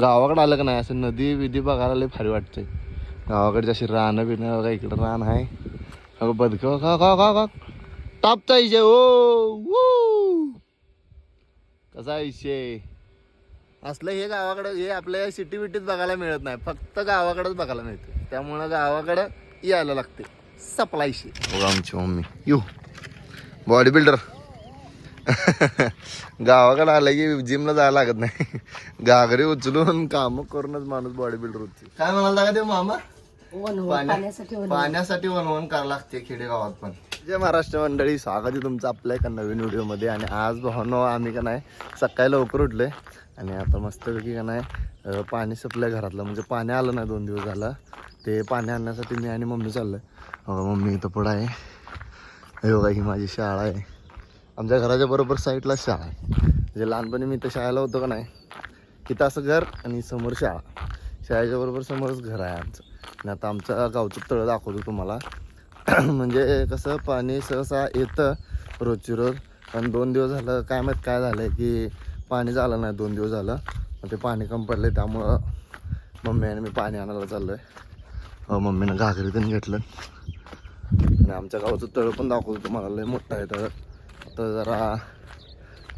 गावाकडे आलं का नाही? असं नदी विधी बघायला लय भारी वाटते गावाकडे जशी रानं बिणं बघा इकडं रान आहे. अगं बदक का का का का इशे ओ वू. कसा इशे? असलं हे गावाकडं हे आपल्या सिटी बिटीत बघायला मिळत नाही. फक्त गावाकडंच बघायला मिळते त्यामुळं गावाकडं यायला लागते सप्लायशी हो आमची मम्मी. यू. बॉडी बिल्डर गावाकडे आलं की जिमला जायला लागत नाही. घागरी उचलून काम करूनच माणूस बॉडी बिल्डर होते. काय म्हणाला का ते मामा? पाण्यासाठी वनवन. पाण्यासाठी वनवन करावं लागते खेडेगावात पण. जय महाराष्ट्र मंडळी स्वागत आहे तुमचं आपल्या एका नवीन व्हिडिओमध्ये. आणि आज भावनो आम्ही का नाही सकाळी लवकर उठले आणि आता मस्तपैकी का नाही पाणी सपलंय घरातलं. म्हणजे पाणी आलं नाही दोन दिवस झालं. ते पाणी आणण्यासाठी मी आणि मम्मी चाललोय. अहो, मम्मी इथं पुढं आहे. हे बघा ही माझी शाळा आहे. आमच्या घराच्या बरोबर साईडला शाळा आहे. म्हणजे लहानपणी मी इथं शाळेला होतो का नाही तिथं असं घर आणि समोर शाळा. शाळेच्या बरोबर समोरच घर आहे आमचं. आणि आता आमचं गावचं तळं दाखवतो तुम्हाला. म्हणजे कसं पाणी सहसा येतं रोजची रोज. पण दोन दिवस झालं काय माहीत काय झालं आहे की पाणी झालं नाही दोन दिवस झालं. मग ते पाणी कमी पडलं त्यामुळं मम्मी आणि मी पाणी आणायला चाललो आहे हो, मम्मीनं घागरी पण घेतलं. आणि आमच्या गावचं तळं पण दाखवतो तुम्हाला लय मोठं आहे तळं. तर जरा.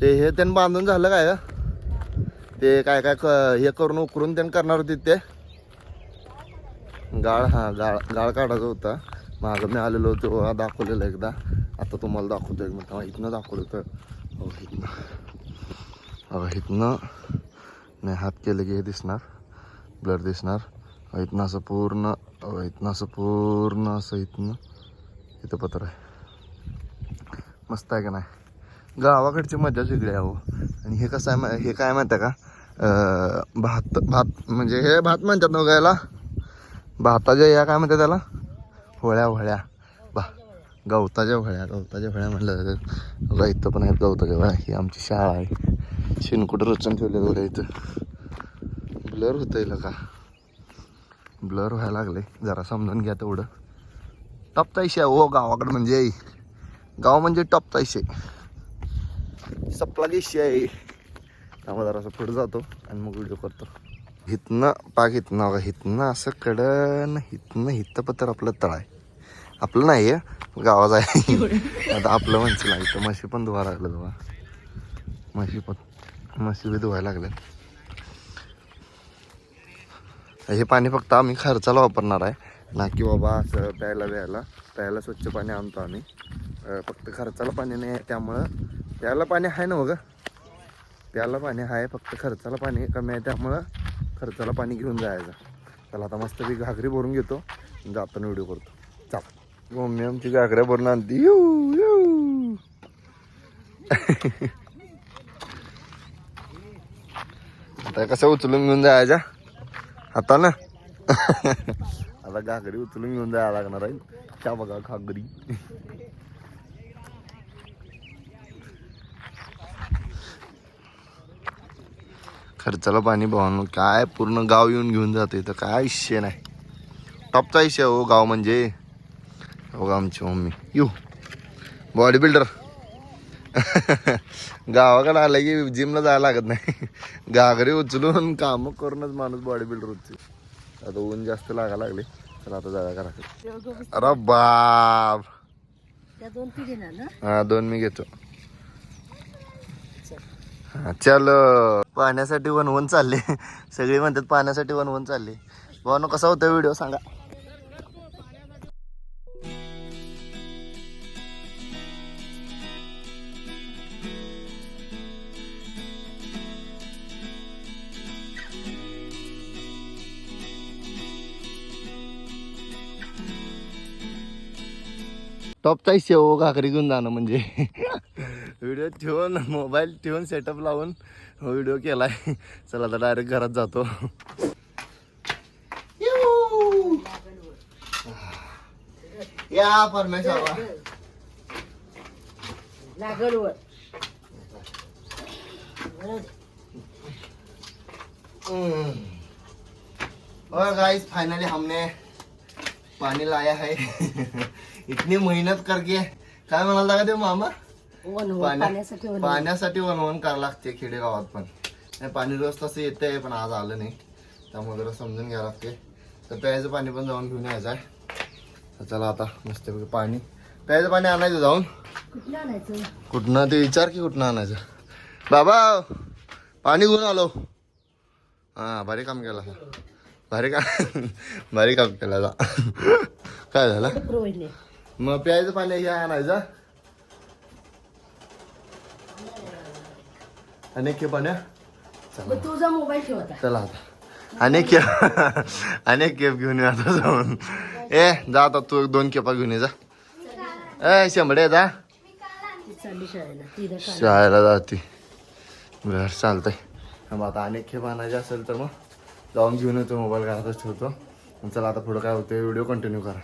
ते हे त्यानं बांधून झालं काय ते काय काय क- हे करून उकरून त्यानं करणार होते ते. गाळ हा गाळ गाळ काढायचा होता. मागं मी आलेलो होतो दाखवलेलं एकदा. आता तुम्हाला दाखवतो एक मिनिट. इथनं दाखवलं तर. हो, इथनं. इथनं. नाही हात केलं की हे दिसणार. ब्लर दिसणार. इथनं असं पूर्ण अहो, इथनं असं पूर्ण असं इथनं. इथं पत्र आहे. मस्त आहे का नाही? गावाकडची मजाच वेगळी आहे हो. आणि हे कसं आहे मा- हे काय माहिती आहे का? भात भात म्हणजे हे भात म्हणतात ना गायला भाताच्या या काय म्हणतात त्याला? होळ्या होळ्या. बा गवताच्या होळ्या गवताच्या होळ्या म्हटलं जातं बघा इथं पण आहेत गवताच्या. होळ्या ही आमची शाळा आहे. शिनकुट रचून ठेवले होळ्या इथं. ब्लर होतं येईल का? ब्लर व्हायला लागले. जरा समजून घ्या तेवढं. टपचा आहे हो गावाकडं म्हणजे. गाव म्हणजे टॉप इशे सप्ला गेशी आहे. त्यामुळे जरा असं पुढे जातो आणि मग व्हिडिओ करतो. हितनं पाक हितनं बघा हितनं असं कडन हितनं हितं पत्र आपलं तळ आहे. आपलं नाही आहे गावात आहे. आता आपलं म्हणचं नाही इथं म्हशी पण धुवा लागलं धुवा म्हशी पण म्हशी बी धुवायला लागल्या हे पाणी फक्त आम्ही खर्चाला वापरणार आहे. ना की बाबा असं प्यायला प्यायला. प्यायला स्वच्छ पाणी आणतो आम्ही. फक्त खर्चाला पाणी नाही आहे त्यामुळं. प्यायला पाणी आहे ना हो बघा प्यायला पाणी आहे फक्त खर्चाला पाणी कमी आहे त्यामुळं खर्चाला पाणी घेऊन जायचं. त्याला आता मस्त मी घागरी भरून घेतो जाताना व्हिडिओ करतो. चाल. मम्मी आमची घागऱ्या भरून आणते. येऊ येऊ आता कसं उचलून घेऊन जायच्या आता ना? आता घागरी उचलून घेऊन जायला लागणार आहे. त्या बघा घागरी. खर्चाला पाणी भावून. काय पूर्ण गाव येऊन घेऊन जाते तर काय विषय नाही. टॉपचा विषय हो गाव म्हणजे. हो आमची मम्मी. यू. बॉडी बिल्डर गावाकडे आलं की जिमला जायला लागत नाही. घागरी उचलून कामं करूनच माणूस बॉडी बिल्डर होते आता ऊन जास्त लागायला लागले. चला आता जागा करा अरे बाप. हा दोन मी घेतो. चल पाण्यासाठी वनवन चालले. सगळे म्हणतात पाण्यासाठी वनवन चालले. भावनो कसा होता व्हिडिओ सांगा. टॉपचा शेव हो, घाकरी घेऊन जाणं म्हणजे. व्हिडिओ ठेवून मोबाईल ठेवून सेटअप लावून व्हिडिओ केलाय. चला आता डायरेक्ट घरात जातो. या परमेश्वर. और गाइस फाइनली हमने पानी लाया है. इतनी मेहनत करके. काय म्हणाला का ते मामा? वनवन पाण्यासाठी वनवन. पाण्यासाठी करावं लागते खेडेगावात पण. नाही पाणी रोज तसं येतंय पण आज आलं नाही. त्यामुळे जरा समजून घ्यावं लागते. तर प्यायचं पाणी पण जाऊन घेऊन यायचं आहे. तर चला आता मस्तपैकी पाणी. प्यायचं पाणी आणायचं जाऊन. कुठलं आणायचं? कुठनं? ते विचार की कुठनं आणायचं? बाबा पाणी घेऊन आलो. हां भारी काम केला भारी काम भारी काम केला जा काय झालं? मग प्यायचं पाणी हे आणायचं. अनेक हे पाण्या तुझा मोबाईल ठेव आता. चला आता. अनेक केप अनेक केप घेऊन ये आता जाऊन. ए जा आता तू दोन केपा घेऊन ये जा. ए शेंबडे जा. शाळेला. जाते. बरं चालतंय. मग आता अनेक खेप आणायचे असेल तर मग जाऊन घेऊन येतो मोबाईल घरातच ठेवतो. चला आता पुढं काय होतं व्हिडिओ कंटिन्यू करा.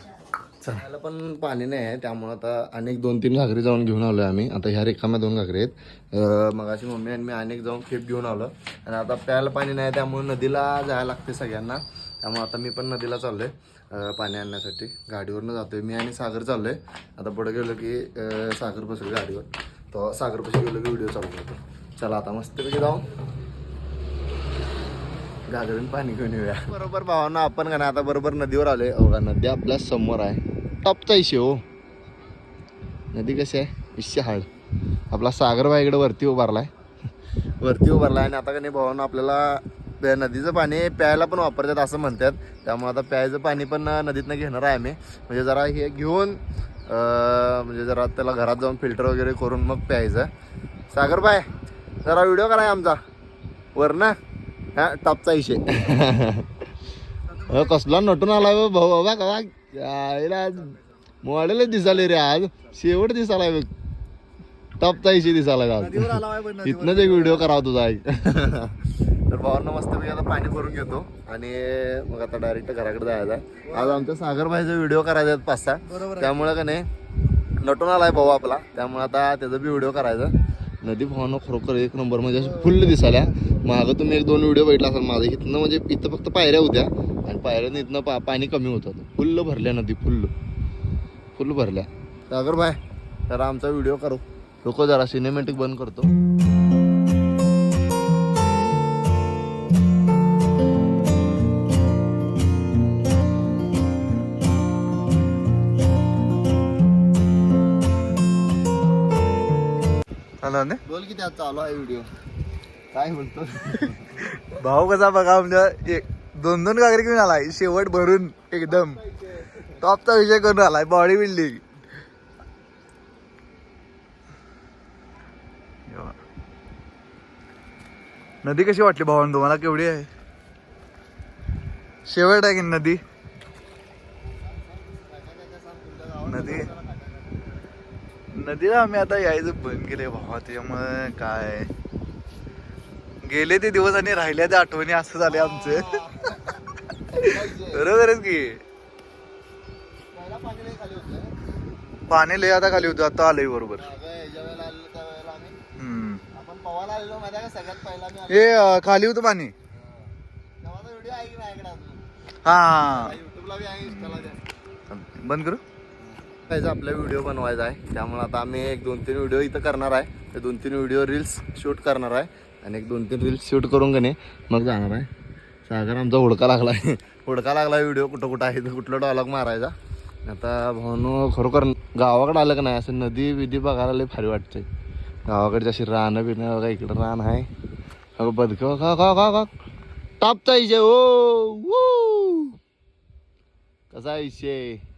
चला. पण पाणी नाही आहे त्यामुळं आता अनेक दोन तीन घागरी जाऊन घेऊन आलो आम्ही. आता ह्या रिकाम्या दोन घागरी आहेत. अं, मगाशी मम्मी आणि मी अनेक जाऊन खेप घेऊन आलो. आणि आता प्यायला पाणी नाही त्यामुळे नदीला जायला लागते सगळ्यांना. त्यामुळे आता मी पण नदीला चाललोय आहे पाणी आणण्यासाठी. गाडीवरनं जातोय. मी आणि सागर चाललोय. आता पुढे गेलो की सागर बसेल गाडीवर. तो सागर गेलो की व्हिडिओ चालू होतो चला आता मस्तपैकी जाऊन घागरून पाणी घेऊन येऊया. बरोबर भावांना आपण का नाही आता बरोबर नदीवर आलोय. अवघा नदी आपल्यासमोर आहे. टॉपचा इशे हो. नदी कशी आहे? इशे हाड आपला सागरबाई इकडे वरती उभारलाय. वरती उभारलाय आणि आता का नाही भावांना आपल्याला प्या- नदीचं पाणी प्यायला पण वापरतात असं म्हणतात. त्यामुळे आता प्यायचं पाणी पण नदीतनं घेणार आहे आम्ही. म्हणजे जरा हे घेऊन म्हणजे जरा त्याला घरात जाऊन फिल्टर वगैरे करून मग प्यायचं. सागरबाई जरा व्हिडिओ करा आमचा. वर ना. हा टॉपचा इशे अ, कसला नटून आलाय बा भाऊ बाबा कवा यायला मॉडेलच दिसाले रे आज. शेवट दिसालाय बघ. टॉपचा इशे दिसालाय आज. इथनच एक व्हिडिओ करावा तुझा एक. तर भावांना मस्त मी आता पाणी भरून घेतो. आणि मग आता डायरेक्ट घराकडे जायचं आहे. आज आमच्या सागरबाईचा व्हिडिओ करायचा आहेत पाच सहा. त्यामुळे का नाही नटून आलाय भाऊ आपला. त्यामुळे आता त्याचा बी व्हिडिओ करायचा. नदी भावानं खरोखर. एक नंबर म्हणजे अशी फुल्ल दिसाल्या मागं तुम्ही एक दोन व्हिडिओ बघितला असाल माझं. इथनं म्हणजे इथं फक्त पायऱ्या होत्या. आणि पायऱ्यानं इथनं पा पाणी कमी होतं फुल्ल भरल्या नदी फुल्ल. फुल्ल भरल्या. सागर भाई जरा आमचा व्हिडिओ करू. लोक जरा सिनेमॅटिक बंद करतो. आला ना? बोल की त्यात चालू आहे व्हिडिओ काय म्हणतो? भाऊ कसा बघा म्हणजे एक दोन दोन घागरी घेऊन आलाय शेवट भरून एकदम. टॉपचा विषय करून आलाय बॉडी बिल्डिंग नदी कशी वाटली भावान तुम्हाला केवढी आहे? शेवट आहे की नदी? नदीला आम्ही आता यायचं बंद केले भावा त्यामुळे काय? गेले ते दिवस आणि राहिल्या त्या आठवणी असं झाले आमचे. बरोबरच की. पाणी लय आता खाली होतं आता आलंय बरोबर. हे खाली होतं पाणी. हा. बंद करू? त्याचा आपला व्हिडिओ बनवायचा आहे. त्यामुळे आता आम्ही एक दोन तीन व्हिडिओ इथं करणार आहे. ते दोन तीन व्हिडिओ रील्स शूट करणार आहे. आणि एक दोन तीन रील्स शूट करून का मग जाणार आहे. सागर आमचा हुडका लागला आहे हुडका लागला व्हिडिओ कुठं कुठं आहे? तर कुठला डॉलॉग मारायचा. आता भाऊ खरोखर गावाकडे आलं का नाही? असं नदी बिदी बघायला लई भारी वाटतंय. गावाकडे अशी रानं बिणं बघा इकडं रान आहे. अगं बदक का का का का टापचा इशे हो, ओ कसं कसा इशे?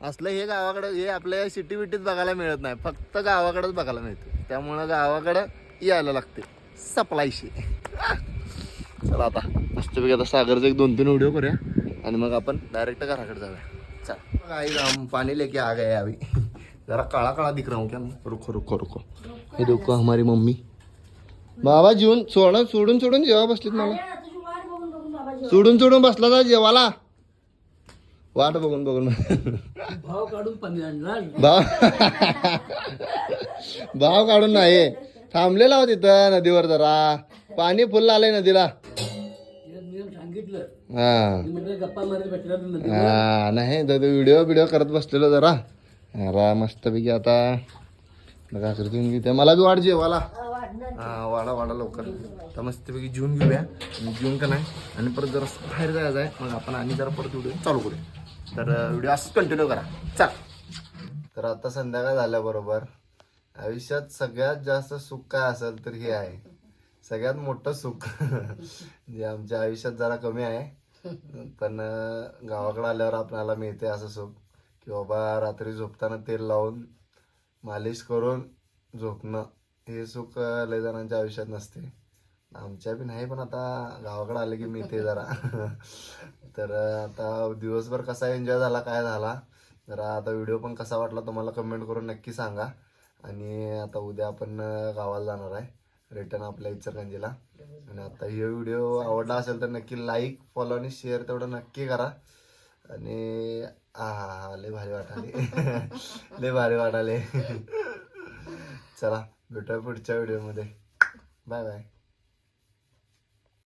असलं हे गावाकडं हे आपल्या सिटी बिटीत बघायला मिळत नाही. फक्त गावाकडेच बघायला मिळतं. त्यामुळं गावाकडं यायला लागते. सप्लायशी. चला आता मस्तपैकी आता सागरचं एक दोन तीन व्हिडिओ करूया. आणि मग आपण डायरेक्ट घराकडे जाऊया. चल. आई राम पाणी लेके आ गए अभी जरा काळा काळा दिख रहा हूँ क्या? मैं? रुको रुको रुको. हे रुको हमारी मम्मी. बाबा जीवन सोडून सोडून सोडून जेव्हा बसलीत मला. जेव. सोडून सोडून बसला जा जेवाला. वाट बघून बघून. भाव काढून पाणी आणणार भाव भाव काढून नाही. थांबलेला हो तिथं नदीवर जरा. पाणी फुल आलंय नदीला. सांगितलं. हा. गप्पा हा नाही तर व्हिडिओ बिडिओ करत बसलेलो जरा. अरा मस्तपैकी आता बघा तुम्ही मला बी वाट जेवाला हा वाडा वाडा लवकर. तर मस्तपैकी जेवून घेऊया. आणि जेवून का नाही? आणि परत जरा बाहेर जायचं आहे. मग आपण आणि जरा परत व्हिडिओ चालू करूया. तर व्हिडिओ असंच कंटिन्यू करा. चल. तर आता संध्याकाळ झाल्याबरोबर आयुष्यात सगळ्यात जास्त सुख काय असेल तर हे आहे. सगळ्यात मोठं सुख जे आमच्या आयुष्यात जरा कमी आहे. पण गावाकडे आल्यावर आपल्याला मिळते असं सुख की बाबा रात्री झोपताना तेल लावून मालिश करून झोपणं हे सुख लय जणांच्या आयुष्यात नसते. आमच्या बी नाही पण आता गावाकडे आले की मिळते जरा. तर आता दिवसभर कसा एन्जॉय झाला काय झाला जरा आता व्हिडिओ पण कसा वाटला तुम्हाला कमेंट करून नक्की सांगा. आणि आता उद्या आपण गावाला जाणार आहे रिटर्न आपल्या इचरगंजीला आणि आता हे व्हिडिओ आवडला असेल तर नक्की लाईक फॉलो आणि शेअर तेवढं नक्की करा. आणि हा हा हा लय भारी वाटाले लय भारी वाटाले चला भेटूया पुढच्या व्हिडिओमध्ये बाय बाय